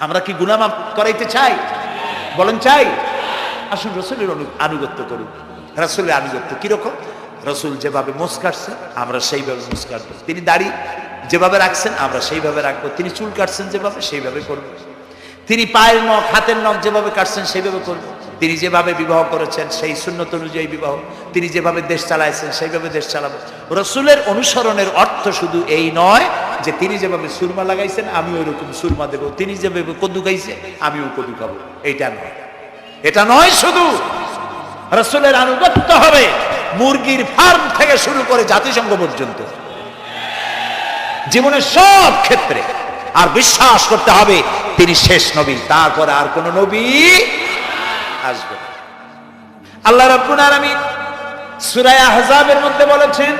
আমরা কি গুনামাপ করাইতে চাই? বলেন চাই। আসুন রসুলের আনুগত্য করুন। রসুলের আনুগত্য কীরকম? রসুল যেভাবে মোস কাটছেন, আমরা সেইভাবে মোস কাটবো। তিনি দাড়ি যেভাবে রাখছেন, আমরা সেইভাবে রাখব। তিনি চুল কাটছেন যেভাবে, সেইভাবে করব। তিনি পায়ের নখ, হাতের নখ যেভাবে কাটছেন, সেইভাবে করব। তিনি যেভাবে বিবাহ করেছেন, সেই শূন্যত অনুযায়ী বিবাহ। তিনি যেভাবে দেশ চালাইছেন, সেইভাবে দেশ চালাবো। রসুলের অনুসরণের অর্থ শুধু এই নয় যে তিনি যেভাবে সুরমা লাগাইছেন আমি ওইরকম সুরমা দেবো। তিনি যেভাবে কদু খাইছে, আমিও কদু খাব। এইটা নয়। এটা নয় শুধু। রসুলের আনুগত্য হবে মুরগির ফার্ম থেকে শুরু করে জাতিসংঘ পর্যন্ত। জীবনের সব ক্ষেত্রে আর বিশ্বাস করতে হবে, তিনি শেষ নবী, তারপরে আর কোন নবী আসবে। আল্লাহ রাব্বুল আলামিন সূরা আহজাবের মধ্যে বলেছেন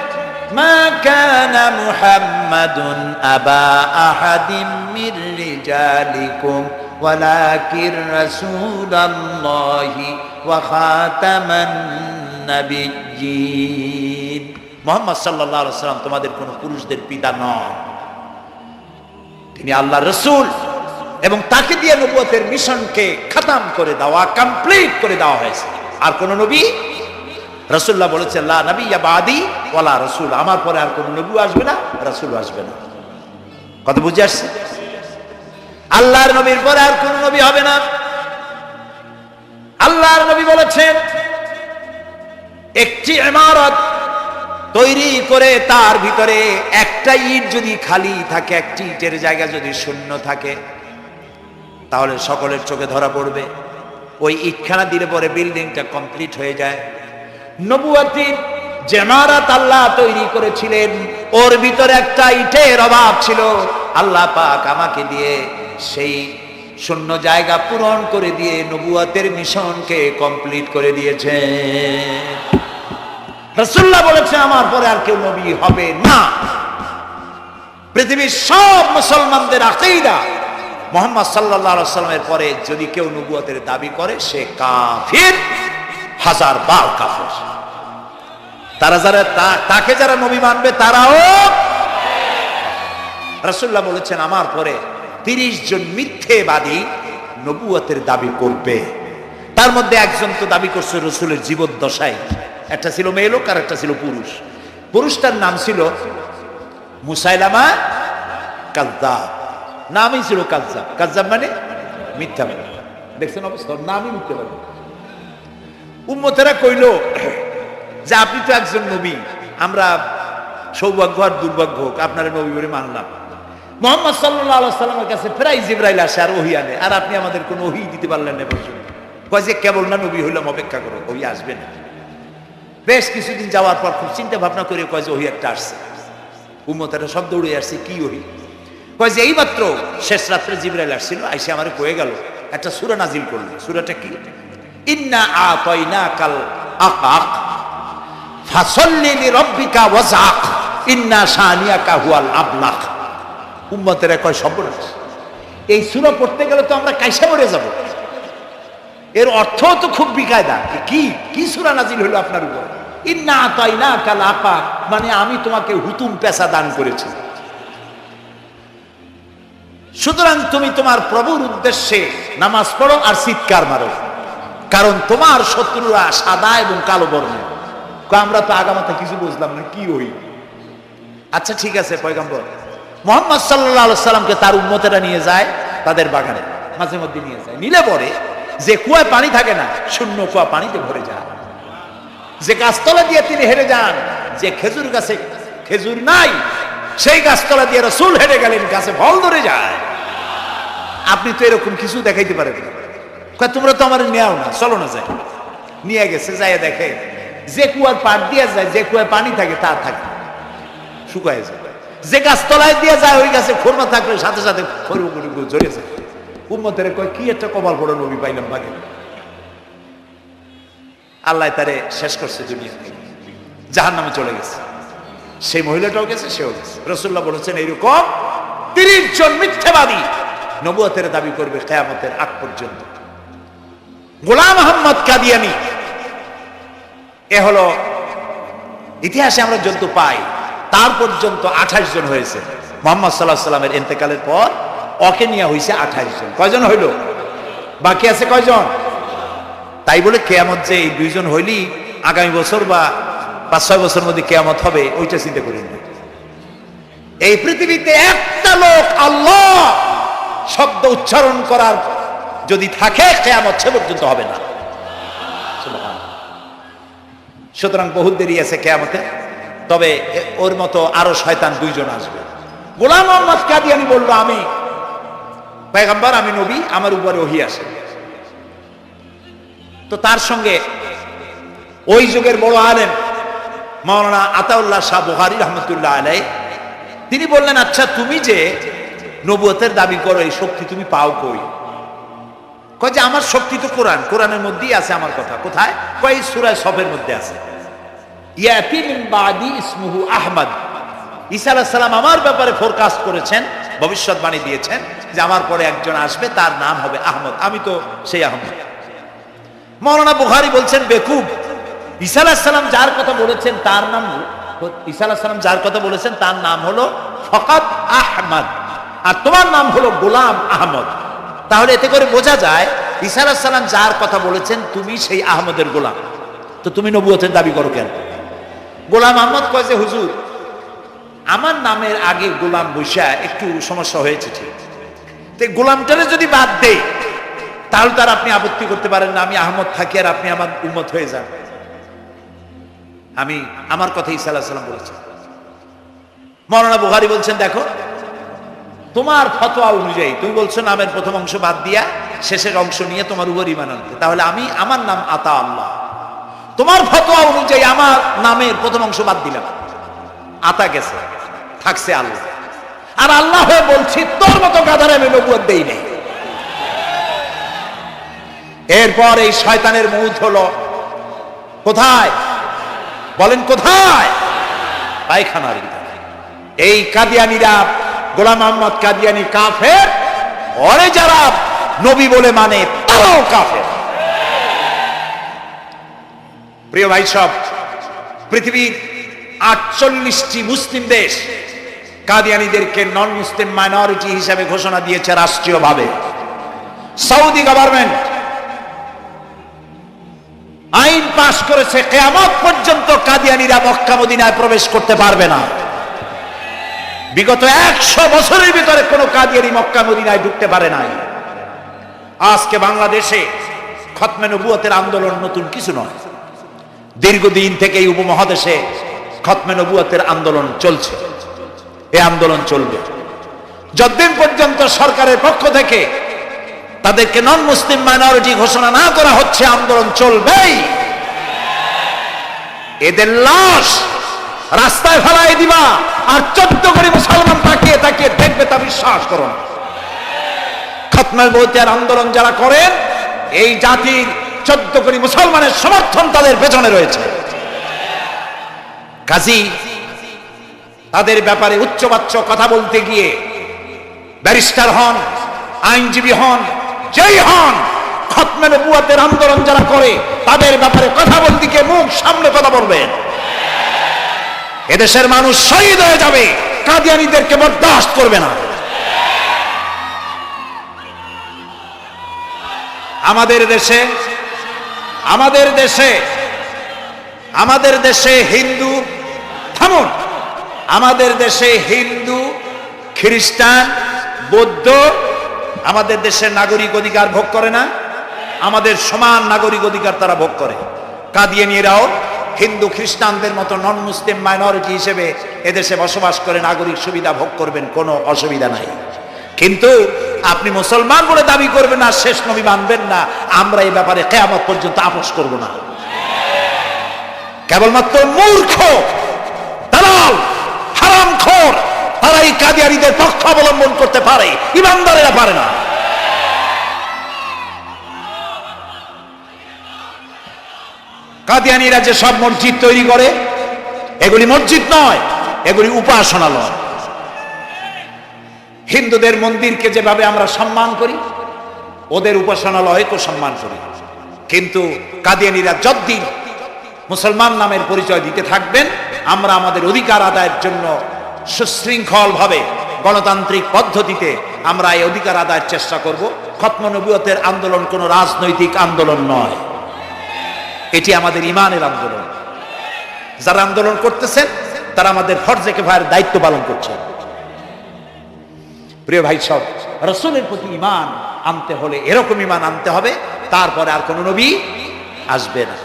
মা কানা মুহাম্মাদুন আবা আহাদিম মির রিজালিকুম ওয়ালাকিন রাসূলুল্লাহি ওয়া খাতামান নাবিয়্যিন। মুহাম্মদ আলাইহি সাল্লাম তোমাদের কোন পুরুষদের পিতা নন। তিনি আল্লাহ রসুল এবং তাকে দিয়ে নবুয়তের মিশনকে খতম করে দেওয়া কমপ্লিট করে দেওয়া হয়েছে। আর কোন নবী রসুল্লাহ বলেছেন, লা নবী বাদি ওয়ালা রসুল। আমার পরে আর কোন নবী আসবে না, রসুল আসবে না। কত বুঝে আসছে? আল্লাহর নবীর পরে আর কোন নবী হবে না। আল্লাহর নবী বলেছেন, একটি ইমারত তৈরি করে তার ভিতরে একটা ইট যদি খালি থাকে, একটি ইটের জায়গা যদি শূন্য থাকে, তাহলে সকলের চোখে ধরা পড়বে। ওই ইটখানা দিলে পরে বিল্ডিংটা কমপ্লিট হয়ে যায়। নবুয়াতির জেমারাত আল্লাহ তৈরি করেছিলেন। ওর ভিতরে একটা ইটের অভাব ছিল। আল্লাহ পাক আমাকে দিয়ে সেই শূন্য জায়গা পূরণ করে দিয়ে নবুয়াতের মিশনকে কমপ্লিট করে দিয়েছে। রসুল্লাহ বলেছে, আমার পরে আর কেউ নবী হবে না। পৃথিবীর সব মুসলমানদের আকেইদা মোহাম্মদ সাল্লাহ সাল্লামের পরে যদি কেউ নবুয়াতের দাবি করে, সে কাফির। হাজার বার কাফির। তারা যারা তাকে যারা নবী মানবে, তারাও রসুল্লাহ বলেছেন, আমার পরে তিরিশ জন মিথ্যেবাদী নবুয়তের দাবি করবে। তার মধ্যে একজন তো দাবি করছে রসুলের জীবদ্দশায়। একটা ছিল মেয়ে লোক আর একটা ছিল পুরুষ। পুরুষটার নাম ছিল মুসাইলামা কাজদাব নামই ছিল কাজজাব। কাজজাব মানে মিথ্যা দেখছেন অবস্থা? নামই মিথ্যা উম্মতেরা কইল, যে আপনি তো একজন নবী, আমরা সৌভাগ্য আর দুর্ভাগ্য হোক, আপনারা নবী বলে মানলাম। মোহাম্মদ সাল্লাহ সাল্লামের কাছে প্রায় জিব্রাইল আসে আর ওহি আনে, আর আপনি আমাদের কোনো ওহি দিতে পারলেন না পর্যন্ত। কয় যে, কেবল না নবী হইলাম, অপেক্ষা করো, ওহি আসবে না। বেশ কিছুদিন যাওয়ার পর খুব চিন্তা ভাবনা করে কয় যে, ওহি একটা আসছে। উম্মতেরা সব দৌড়ে আসছে কি ওহি? কয় যে, এইমাত্র শেষ রাত্রে জিব্রাইল আসছিল, আইসে আমার কয়ে গেল, একটা সুরা নাজিল করল। সুরাটা কি? উম্মতেরা এই সূরা পড়তে গেলে তো আমরা কাইসা মরে যাব। এর অর্থ তো খুব বিকায়দা। কি কি সূরা নাজিল হলো আপনার উপর? ইন্না আতাইনা কাল আকাক। মানে আমি তোমাকে হুতুম পেশা দান করেছি। সুতরাং তুমি তোমার প্রভুর উদ্দেশ্যে নামাজ পড়ো আর চিৎকার মারো। কারণ তোমার শত্রুরা সাদা এবং কালো বর্ণ আমরা তো আগামাতে কিছু বুঝলাম না, কি হই আচ্ছা ঠিক আছে, পয়গম্বর। মোহাম্মদ সাল্লাহ সাল্লামকে তার উন্মতেরা নিয়ে যায়, তাদের বাগানে, মাঝে মধ্যে নিয়ে যায়। নিলে পরে যে কুয়ায় পানি থাকে না, শূন্য কুয়া পানিতে ভরে যায়। যে গাছতলা দিয়ে তিনি হেরে যান, যে খেজুর গাছে খেজুর নাই, সেই গাছতলা দিয়ে রসুল হেরে গেলেন, গাছে ফল ধরে যায়। আপনি তো এরকম কিছু দেখাইতে পারেন না। তোমরা তো আমার নেও না, চলো না যাই। নিয়ে গেছে যাই দেখে, যে কুয়ার পাট দিয়ে যায়, যে কুয়ায় পানি থাকে, তা থাকে। শুকায় যায়। যে গাছতলায় দিয়ে যায়, ওই গাছে খোরমা থাকলে সাথে সাথে যায়। উম্মতের কয়, কি একটা কপাল পাইলাম আল্লাহ তারে শেষ করছে দুনিয়া জাহান নামে চলে গেছে। সেই মহিলাটাও গেছে, সেও গেছে। রসুল্লাহ বলেছেন, এইরকম তিরিশ জন মিথ্যাবাদী নবুয়তের দাবি করবে কেয়ামতের আগ পর্যন্ত। গোলাম আহম্মদ কাদিয়ানি। এ হলো ইতিহাসে আমরা যত পাই, তার পর্যন্ত আঠাশ জন হয়েছে। মোহাম্মদ সাল্লাহ সাল্লামের এতেকালের পর ওকে নিয়ে হয়েছে আঠাশ জন। কয়জন হইল? বাকি আছে কয়জন? তাই বলে কেয়ামত যে এই দুইজন হইলি আগামী বছর বা পাঁচ, ছয় বছর মধ্যে কেয়ামত হবে, ওইটা চিন্তা করি না। এই পৃথিবীতে একটা লোক আল্লাহ শব্দ উচ্চারণ করার যদি থাকে, কেয়ামত সে পর্যন্ত হবে না। সুতরাং বহুত দেরি আছে কেয়ামতে। তবে ওর মতো আরও শয়তান দুইজন আসবে। গোলাম মোহাম্মদ কাদিয়ানি বলল, আমি পেগাম্বার আমি নবী, আমার উপরে ওহি আসে তো তার সঙ্গে ওই যুগের বড় আলেম মাওলানা আতাউল্লাহ শাহ বুহারি রহমতুল্লাহ আলাই তিনি বললেন আচ্ছা তুমি যে নবুয়তের দাবি করো, এই শক্তি তুমি পাও কই? কয় যে, আমার শক্তি তো কোরআন, কোরআনের মধ্যেই আছে আমার কথা। কোথায়? কয় সুরায় সবের মধ্যে আছে। ইসমুহু আহমদ। ঈসা সালাম আমার ব্যাপারে ফোরকাস্ট করেছেন, ভবিষ্যৎবাণী দিয়েছেন যে, আমার পরে একজন আসবে, তার নাম হবে আহমদ। আমি তো সেই আহমদ। মৌলানা বুখারি বলছেন, বেকুব। ঈসা সালাম যার কথা বলেছেন, তার নাম ঈসা সালাম যার কথা বলেছেন, তার নাম হলো ফকাত আহমদ। আর তোমার নাম হলো গোলাম আহমদ। তাহলে এতে করে বোঝা যায়, ঈসা সালাম যার কথা বলেছেন, তুমি সেই আহমদের গোলাম। তো তুমি নবুয়তের দাবি করো কেন? গোলাম আহমদ কয় যে, হুজুর, আমার নামের আগে গোলাম বৈশা একটু সমস্যা হয়েছে ঠিক। তো গোলামটারে যদি বাদ দেই, তাহলে তার আপনি আপত্তি করতে পারেন না, আমি আহমদ থাকি আর আপনি আমার উম্মত হয়ে যান। আমি, আমার কথা ঈসা আলাহ সাল্লাম বলেছেন। মৌলানা বুহারি বলছেন, দেখো তোমার ফতোয়া অনুযায়ী, তুমি বলছো নামের প্রথম অংশ বাদ দিয়া শেষের অংশ নিয়ে তোমার উপর ইমান আনতে। তাহলে আমি, আমার নাম আতা আল্লাহ। তোমার ফতোয়া অনুযায়ী আমার নামের প্রথম অংশ বাদ দিলাম। আতা গেছে, থাকছে আল্লাহ। আর আল্লাহ হয়ে বলছি, তোর মতো গাধারে আমি নবুয়ত দেই নেই। এরপর এই শয়তানের মুখ হলো। কোথায়? বলেন কোথায়? পায়খানার এই কাদিয়ানিরা গোলাম মোহাম্মদ কাদিয়ানি কাফের। ওরে যারা নবী বলে মানে তারাও কাফের। প্রিয় ভাই সব, পৃথিবীর আটচল্লিশটি মুসলিম দেশ কাদিয়ানিদেরকে নন মুসলিম মাইনরিটি হিসাবে ঘোষণা দিয়েছে রাষ্ট্রীয়ভাবে। সৌদি গভর্নমেন্ট আইন পাশ করেছে, কেয়ামত পর্যন্ত কাদিয়ানিরা মক্কা মদিনায় প্রবেশ করতে পারবে না। বিগত একশো বছরের ভিতরে কোনো কাদিয়ানি মক্কা মদিনায় ঢুকতে পারে নাই। আজকে বাংলাদেশে খতমে নবুয়তের আন্দোলন নতুন কিছু নয়। দীর্ঘদিন থেকে এই উপমহাদেশে খতমে নবুয়তের আন্দোলন চলছে। এ আন্দোলন চলবে। যতদিন পর্যন্ত সরকারের পক্ষ থেকে তাদেরকে নন মুসলিম মাইনরিটি ঘোষণা না করা হচ্ছে, আন্দোলন চলবেই। এদের লাশ রাস্তায় ফেলাই দিবা আর চোদ্দ করে মুসলমান তাকিয়ে তাকিয়ে দেখবে তা বিশ্বাস করো। খতমের বইতের আন্দোলন যারা করেন, এই জাতির চোদ্দ কোটি মুসলমানের সমর্থন তাদের পেছনে রয়েছে কাজী, তাদের ব্যাপারে উচ্চবাচ্য কথা বলতে গিয়ে ব্যারিস্টার হন, আইনজীবী হন, যেই হন খতমে নবুয়াতের আন্দোলন যারা করে, তাদের ব্যাপারে কথা বলতে গিয়ে মুখ সামনে কথা বলবেন এদেশের মানুষ শহীদ হয়ে যাবে। কাদিয়ানিদেরকে বরদাস্ত করবে না। আমাদের দেশে আমাদের দেশে আমাদের দেশে হিন্দু, থামুন। আমাদের দেশে হিন্দু, খ্রিস্টান, বৌদ্ধ, আমাদের দেশের নাগরিক অধিকার ভোগ করে না। আমাদের সমান নাগরিক অধিকার তারা ভোগ করে। কাদিয়ানিরাও হিন্দু খ্রিস্টানদের মতো নন মুসলিম মাইনরিটি হিসেবে এদেশে বসবাস করে নাগরিক সুবিধা ভোগ করবেন, কোনো অসুবিধা নাই। কিন্তু আপনি মুসলমান বলে দাবি করবেন না শেষ নবী মানবেন না, আমরা এই ব্যাপারে কেয়ামত পর্যন্ত আপোষ করব না। কেবলমাত্র মূর্খ, দালাল, হারামখোর তারা এই কাদিয়ারিদের পক্ষ অবলম্বন করতে পারে, ইমানদারেরা পারে না। কাদিয়ানিরা যে সব মসজিদ তৈরি করে, এগুলি মসজিদ নয়, এগুলি উপাসনালয়। হিন্দুদের মন্দিরকে যেভাবে আমরা সম্মান করি, ওদের উপাসনালয়কে সম্মান করি। কিন্তু কাদিয়ানিরা যতদিন মুসলমান নামের পরিচয় দিতে থাকবেন, আমরা আমাদের অধিকার আদায়ের জন্য সুশৃঙ্খল ভাবে গণতান্ত্রিক পদ্ধতিতে আমরা এই অধিকার আদায়ের চেষ্টা করব। খত্ম নবুয়তের আন্দোলন কোনো রাজনৈতিক আন্দোলন নয়। এটি আমাদের ইমানের আন্দোলন। যারা আন্দোলন করতেছেন, তারা আমাদের ফরজে কেফায়ের দায়িত্ব পালন করছে প্রিয় ভাই সব, রসুলের প্রতি ইমান আনতে হলে এরকম ইমান আনতে হবে, তারপরে আর কোনো নবী আসবে না।